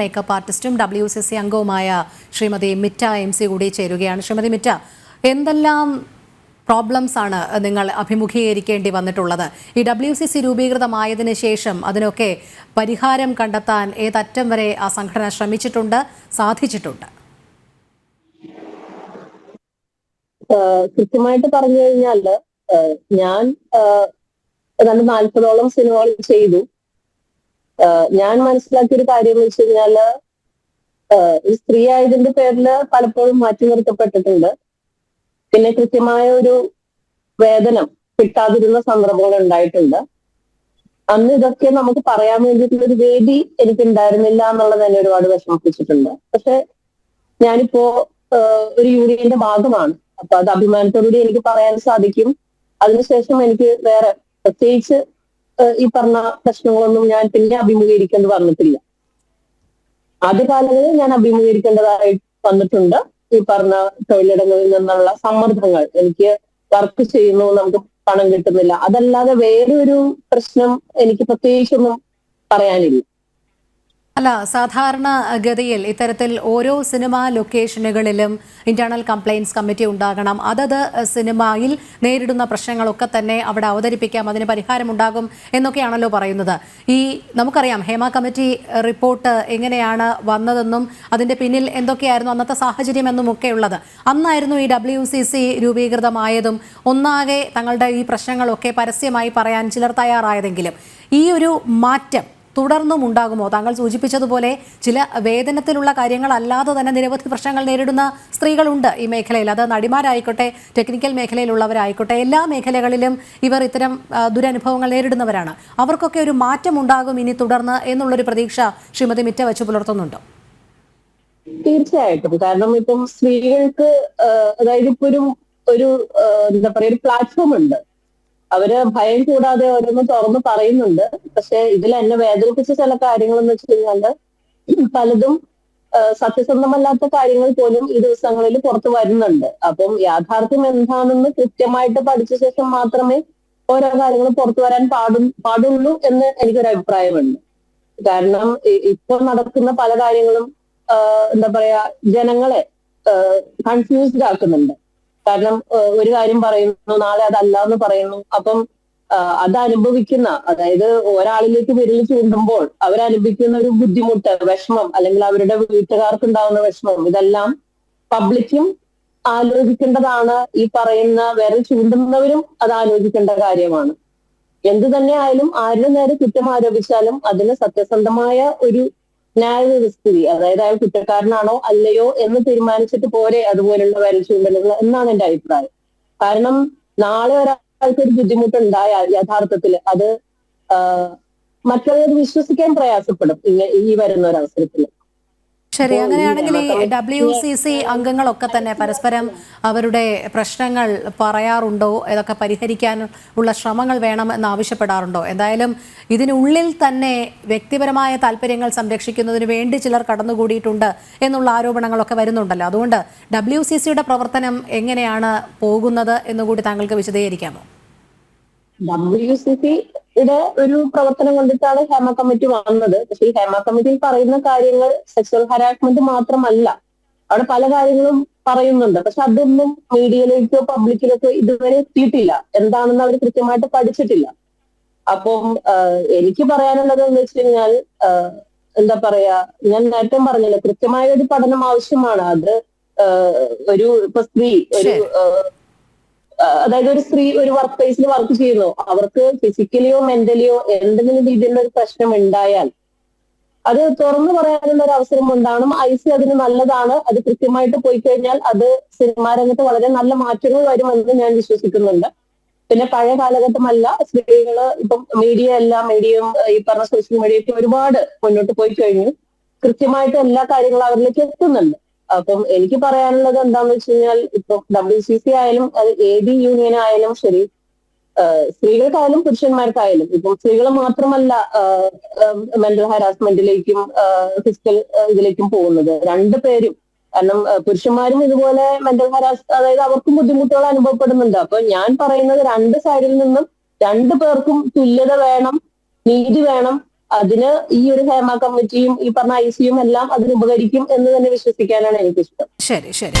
Makeup ആർട്ടിസ്റ്റും W C C അംഗവുമായ Shrimati മിറ്റ M C കൂടി ചേരുകയാണ്. ശ്രീമതി മിറ്റ എന്തെല്ലാം പ്രോബ്ലംസ് ആണ് നിങ്ങൾ അഭിമുഖീകരിക്കേണ്ടി വന്നിട്ടുള്ളത്? ഈ ഡബ്ല്യു സി സി രൂപീകൃതമായതിനു ശേഷം അതിനൊക്കെ പരിഹാരം കണ്ടെത്താൻ ഏതറ്റം വരെ ആ സംഘടന ശ്രമിച്ചിട്ടുണ്ട് സാധിച്ചിട്ടുണ്ട്? കൃത്യമായിട്ട് പറഞ്ഞു കഴിഞ്ഞാൽ ഞാൻ ഏതാണ്ട് നാൽപ്പതോളം സിനിമകൾ ചെയ്തു. ഞാൻ മനസ്സിലാക്കിയ ഒരു കാര്യം എന്ന് വെച്ച് കഴിഞ്ഞാൽ ഒരു സ്ത്രീ ആയതിന്റെ പേരിൽ പലപ്പോഴും മാറ്റി നിർത്തപ്പെട്ടിട്ടുണ്ട്. പിന്നെ കൃത്യമായ ഒരു വേതനം കിട്ടാതിരുന്ന സന്ദർഭങ്ങൾ ഉണ്ടായിട്ടുണ്ട്. അന്ന് ഇതൊക്കെ നമുക്ക് പറയാൻ വേണ്ടിയിട്ടുള്ള ഒരു വേദി എനിക്ക് ഉണ്ടായിരുന്നില്ല എന്നുള്ളത് എന്നെ ഒരുപാട് വിഷമിപ്പിച്ചിട്ടുണ്ട്. പക്ഷെ ഞാനിപ്പോ ഒരു യൂണിയന്റെ ഭാഗമാണ്. അപ്പൊ അത് അഭിമാനത്തോടുകൂടി എനിക്ക് പറയാൻ സാധിക്കും. അതിനുശേഷം എനിക്ക് വേറെ പ്രത്യേകിച്ച് ഈ പറഞ്ഞ പ്രശ്നങ്ങളൊന്നും ഞാൻ പിന്നെ അഭിമുഖീകരിക്കേണ്ടി വന്നിട്ടില്ല. ആദ്യ കാലങ്ങളിൽ ഞാൻ അഭിമുഖീകരിക്കേണ്ടതായി വന്നിട്ടുണ്ട് ഈ പറഞ്ഞ തൊഴിലിടങ്ങളിൽ നിന്നുള്ള സമ്മർദ്ദങ്ങൾ. എനിക്ക് വർക്ക് ചെയ്യുന്നു നമുക്ക് പണം കിട്ടുന്നില്ല. അതല്ലാതെ വേറൊരു പ്രശ്നം എനിക്ക് പ്രത്യേകിച്ചൊന്നും പറയാനില്ല. അല്ല സാധാരണ ഗതിയിൽ ഇത്തരത്തിൽ ഓരോ സിനിമാ ലൊക്കേഷനുകളിലും ഇന്റേണൽ കംപ്ലയിൻസ് കമ്മിറ്റി ഉണ്ടാകണം. അതത് സിനിമയിൽ നേരിടുന്ന പ്രശ്നങ്ങളൊക്കെ തന്നെ അവിടെ അവതരിപ്പിക്കാം അതിന് പരിഹാരമുണ്ടാകും എന്നൊക്കെയാണല്ലോ പറയുന്നത്. ഈ നമുക്കറിയാം ഹേമ കമ്മിറ്റി റിപ്പോർട്ട് എങ്ങനെയാണ് വന്നതെന്നും അതിന്റെ പിന്നിൽ എന്തൊക്കെയായിരുന്നു അന്നത്തെ സാഹചര്യം എന്നും ഒക്കെ ഉള്ളത് അന്നായിരുന്നു ഈ ഡബ്ല്യു സി സി രൂപീകൃതമായതും ഒന്നാകെ തങ്ങളുടെ ഈ പ്രശ്നങ്ങളൊക്കെ പരസ്യമായി പറയാൻ ചിലർ തയ്യാറായതെങ്കിലും. ഈ ഒരു മാറ്റം തുടർന്നും ഉണ്ടാകുമോ താങ്കൾ സൂചിപ്പിച്ചതുപോലെ ചില വേതനത്തിലുള്ള കാര്യങ്ങളല്ലാതെ തന്നെ നിരവധി പ്രശ്നങ്ങൾ നേരിടുന്ന സ്ത്രീകളുണ്ട് ഈ മേഖലയിൽ. അത് നടിമാരായിക്കോട്ടെ ടെക്നിക്കൽ മേഖലയിലുള്ളവരായിക്കോട്ടെ എല്ലാ മേഖലകളിലും ഇവർ ഇത്തരം ദുരനുഭവങ്ങൾ നേരിടുന്നവരാണ്. അവർക്കൊക്കെ ഒരു മാറ്റം ഉണ്ടാകും ഇനി തുടർന്ന് എന്നുള്ളൊരു പ്രതീക്ഷ ശ്രീമതി മിറ്റ വെച്ച് പുലർത്തുന്നുണ്ടോ. തീർച്ചയായിട്ടും. കാരണം ഇപ്പം സ്ത്രീകൾക്ക് അതായത് ഇപ്പൊ ഒരു ഒരു എന്താ പറയാ ഒരു പ്ലാറ്റ്ഫോം ഉണ്ട്. അവർ ഭയം കൂടാതെ ഓരോന്ന് തുറന്ന് പറയുന്നുണ്ട്. പക്ഷെ ഇതിൽ എന്നെ വേദനിപ്പിച്ച ചില കാര്യങ്ങൾ എന്ന് വെച്ച് കഴിഞ്ഞാൽ പലതും സത്യസന്ധമല്ലാത്ത കാര്യങ്ങൾ പോലും ഈ ദിവസങ്ങളിൽ പുറത്തു വരുന്നുണ്ട്. അപ്പം യാഥാർത്ഥ്യം എന്താണെന്ന് കൃത്യമായിട്ട് പഠിച്ച ശേഷം മാത്രമേ ഓരോ കാര്യങ്ങളും പുറത്തു വരാൻ പാടും പാടുള്ളൂ എന്ന് എനിക്കൊരു അഭിപ്രായമുണ്ട്. കാരണം ഇപ്പൊ നടക്കുന്ന പല കാര്യങ്ങളും എന്താ പറയാ ജനങ്ങളെ കൺഫ്യൂസ്ഡ് ആക്കുന്നുണ്ട്. കാരണം ഒരു കാര്യം പറയുന്നു നാളെ അതല്ല എന്ന് പറയുന്നു. അപ്പം അത് അനുഭവിക്കുന്ന അതായത് ഒരാളിലേക്ക് വിരൽ ചൂണ്ടുമ്പോൾ അവരനുഭവിക്കുന്ന ഒരു ബുദ്ധിമുട്ട് വിഷമം അല്ലെങ്കിൽ അവരുടെ വീട്ടുകാർക്ക് ഉണ്ടാകുന്ന വിഷമം ഇതെല്ലാം പബ്ലിക്കും ആലോചിക്കേണ്ടതാണ്. ഈ പറയുന്ന വിരൽ ചൂണ്ടുന്നവരും അത് ആലോചിക്കേണ്ട കാര്യമാണ്. എന്തു തന്നെ ആയാലും ആരുടെ നേരെ കുറ്റം ആരോപിച്ചാലും അതിന് സത്യസന്ധമായ ഒരു ന്യായവ്യവസ്ഥിതി അതായത് അയാൾ കുറ്റക്കാരനാണോ അല്ലയോ എന്ന് തീരുമാനിച്ചിട്ട് പോരെ അതുപോലുള്ള വരൽ ചൂണ്ടലുകൾ എന്നാണ് എന്റെ അഭിപ്രായം. കാരണം നാളെ ഒരാൾക്ക് ഒരു ബുദ്ധിമുട്ടുണ്ടായാൽ യഥാർത്ഥത്തിൽ അത് മറ്റുള്ളവർ വിശ്വസിക്കാൻ പ്രയാസപ്പെടും ഈ വരുന്ന ഒരു അവസരത്തിൽ. ശരി അങ്ങനെയാണെങ്കിൽ ഈ ഡബ്ല്യു സി സി അംഗങ്ങളൊക്കെ തന്നെ പരസ്പരം അവരുടെ പ്രശ്നങ്ങൾ പറയാറുണ്ടോ? ഇതൊക്കെ പരിഹരിക്കാൻ ഉള്ള ശ്രമങ്ങൾ വേണം എന്ന് ആവശ്യപ്പെടാറുണ്ടോ? എന്തായാലും ഇതിനുള്ളിൽ തന്നെ വ്യക്തിപരമായ താല്പര്യങ്ങൾ സംരക്ഷിക്കുന്നതിന് വേണ്ടി ചിലർ കടന്നുകൂടിയിട്ടുണ്ട് എന്നുള്ള ആരോപണങ്ങളൊക്കെ വരുന്നുണ്ടല്ലോ. അതുകൊണ്ട് ഡബ്ല്യു സി സിയുടെ പ്രവർത്തനം എങ്ങനെയാണ് പോകുന്നത് എന്നുകൂടി താങ്കൾക്ക് വിശദീകരിക്കാമോ? ഡബ്ല്യു സി സിയുടെ ഒരു പ്രവർത്തനം കൊണ്ടിട്ടാണ് ഹേമ കമ്മിറ്റി വന്നത്. പക്ഷെ ഈ ഹേമ കമ്മിറ്റിയിൽ പറയുന്ന കാര്യങ്ങൾ സെക്സ്വൽ ഹരാസ്മെന്റ് മാത്രമല്ല. അവിടെ പല കാര്യങ്ങളും പറയുന്നുണ്ട്. പക്ഷെ അതൊന്നും മീഡിയയിലേക്കോ പബ്ലിക്കിലേക്കോ ഇതുവരെ എത്തിയിട്ടില്ല. എന്താണെന്ന് അവർ കൃത്യമായിട്ട് പഠിച്ചിട്ടില്ല. അപ്പം എനിക്ക് പറയാനുള്ളത് എന്ന് വെച്ച് കഴിഞ്ഞാൽ എന്താ പറയാ ഞാൻ നേരത്തെ പറഞ്ഞല്ലോ കൃത്യമായ ഒരു പഠനം ആവശ്യമാണ്. അത് ഒരു ഇപ്പൊ സ്ത്രീ ഒരു അതായത് ഒരു സ്ത്രീ ഒരു വർക്ക് പ്ലേസിൽ വർക്ക് ചെയ്യുന്നു. അവർക്ക് ഫിസിക്കലിയോ മെന്റലിയോ എന്തെങ്കിലും രീതിയിലുള്ള ഒരു പ്രശ്നം ഉണ്ടായാൽ അത് തുറന്നു പറയാനുള്ള ഒരു അവസരം ഉണ്ടാവണം ഐ സി അതിന് നല്ലതാണ്. അത് കൃത്യമായിട്ട് പോയി കഴിഞ്ഞാൽ അത് സിനിമാ രംഗത്ത് വളരെ നല്ല മാറ്റങ്ങൾ വരുമെന്ന് ഞാൻ വിശ്വസിക്കുന്നുണ്ട്. പിന്നെ പഴയ കാലഘട്ടമല്ല സ്ത്രീകൾ ഇപ്പം മീഡിയ എല്ലാം മീഡിയയും ഈ പറഞ്ഞ സോഷ്യൽ മീഡിയയൊക്കെ ഒരുപാട് മുന്നോട്ട് പോയി കഴിഞ്ഞു. കൃത്യമായിട്ട് എല്ലാ കാര്യങ്ങളും അവരിലേക്ക് എത്തുന്നുണ്ട്. അപ്പം എനിക്ക് പറയാനുള്ളത് എന്താണെന്ന് വെച്ച് കഴിഞ്ഞാൽ ഇപ്പൊ ഡബ്ല്യു സി സി ആയാലും അത് ഏത് യൂണിയൻ ആയാലും ശരി സ്ത്രീകൾക്കായാലും പുരുഷന്മാർക്കായാലും ഇപ്പം സ്ത്രീകൾ മാത്രമല്ല മെന്റൽ ഹാരാസ്മെന്റിലേക്കും ഫിസിക്കൽ ഇതിലേക്കും പോകുന്നത്. രണ്ടു പേരും. കാരണം പുരുഷന്മാരും ഇതുപോലെ മെന്റൽ ഹരാസ് അതായത് അവർക്കും ബുദ്ധിമുട്ടുകൾ അനുഭവപ്പെടുന്നുണ്ട്. അപ്പൊ ഞാൻ പറയുന്നത് രണ്ട് സൈഡിൽ നിന്നും രണ്ടു പേർക്കും തുല്യത വേണം നീതി വേണം അതിന് ഈ ഒരു ഹേമ കമ്മിറ്റിയും ഈ പറഞ്ഞ ഐ സിയും എല്ലാം അതിന് ഉപകരിക്കും എന്ന് തന്നെ വിശ്വസിക്കാനാണ് എനിക്കിഷ്ടം. ശരി ശരി.